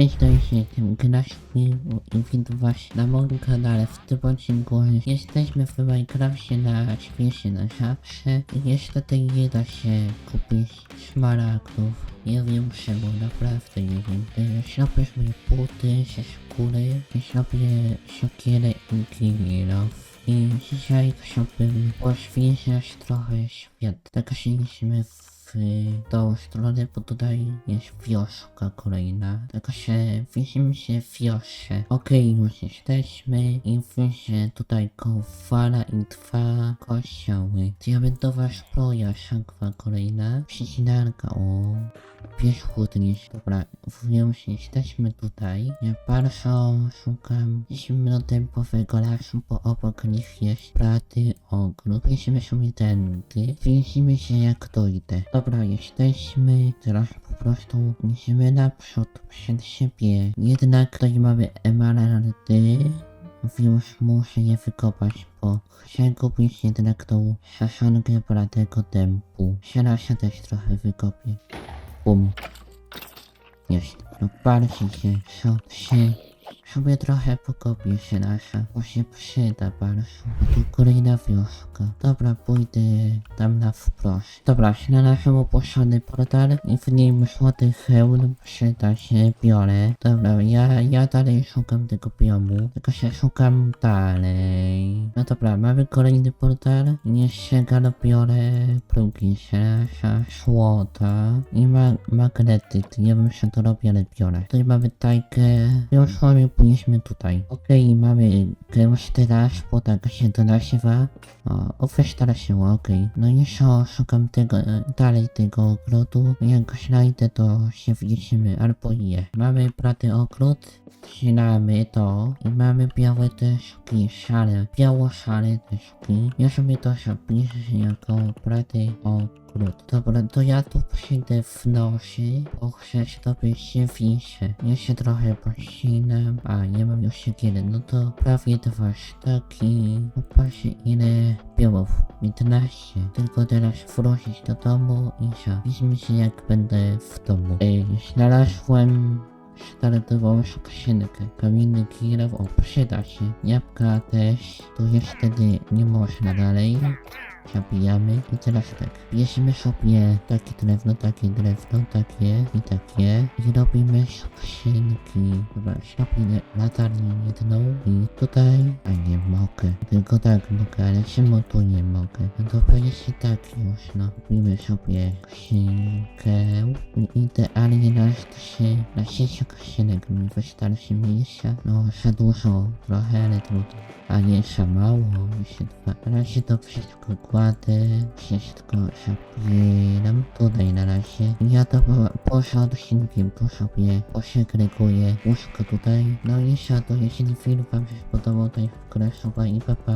Cześć, to jest jestem Gnaśny i witam was na moim kanale. W tym odcinku jesteśmy w Minecrafcie na świecie na zawsze i niestety nie da się kupić szmaragdów. Nie wiem czemu, naprawdę nie wiem. Y, Zrobię sobie buty ze skóry zrobię siekierę i gilirów. I dzisiaj chciałbym poświęcać trochę świat. Tak się idziemy w tą stronę, bo tutaj jest wioska kolejna. Tylko się widzimy się w wiosce. Okej, już jesteśmy i widzę tutaj kowala i dwa kościoły. Diamentowa zbroja, szakwa kolejna. Przycinarka, o. Pies chłodniejszy. Dobra, że jesteśmy tutaj. Ja bardzo szukam zimnotempowego lasu, bo obok nich jest praty ogród. Widzimy sobie tędy. Widzimy się jak dojdę. Dobra, jesteśmy. Teraz po prostu idziemy naprzód przed siebie. Jednak tutaj mamy emeraldy. Już muszę je wykopać, bo chcę kupić jednak tą szaszankę bratego dębu. Teraz ja też trochę wykopię. Bum. Jest. No bardziej się, co się sobie trochę pokopię się nasza, bo się przyda bardzo. A tu kolejna wioska. Dobra, pójdę tam na wprost. Dobra, znalazłem opuszczony portal i w nim złoty hełm przyda się, biorę. Dobra, ja, ja dalej szukam tego biomu, tylko się szukam dalej. No dobra, mamy kolejny portal. Jeszcze go biorę plugi nasza złota i ma magnetyt. Nie wiem, co to robi, ale biorę. Tutaj mamy tajkę. Już sobie pójdziemy tutaj. Okej, mamy gęś teraz, bo tak się to nazywa. O, ofesz teraz się, okej. No i co, szukam tego, e, dalej tego ogrodu. Jak go znajdę, to się widzimy, albo nie. Mamy praty ogród, Trzynamy to i mamy białe te szki, szare, biało-szare te szki. Ja sobie to zapiszę jako praty ogród. Dobra, to ja tu przyjdę w nocy, chcę sobie się wiszę. Ja się trochę pościnam, a nie mam już siekiery, no to prawie dwa sztaki. Popatrzcie ile białów, 15. Tylko teraz wrócić do domu i? Widzimy się jak będę w domu. Ej, znalazłem Startową skrzynkę. Kamienny kilow, o przyda się. Jabłka też. Tu już wtedy nie można dalej. Zabijamy i teraz tak. Bierzemy sobie takie drewno, takie drewno, takie i takie. I robimy skrzynki. Dobra, zrobimy latarnię jedną i tutaj. A nie mogę. Tylko tak mogę, ale czemu tu nie mogę? No to będzie tak już, no. Robimy sobie skrzynkę. I idealnie na się na sieć skrzynek mi wystarczy miejsca. No, za dużo trochę, ale trudno. A nie za mało, jeszcze dwa. Na razie to wszystko kładę, wszystko zabieram. Tutaj na razie. Ja to po- poza odcinkiem tu sobie posegreguję łóżko tutaj. No i to, jeśli film wam się spodobał, to jest suba i papa.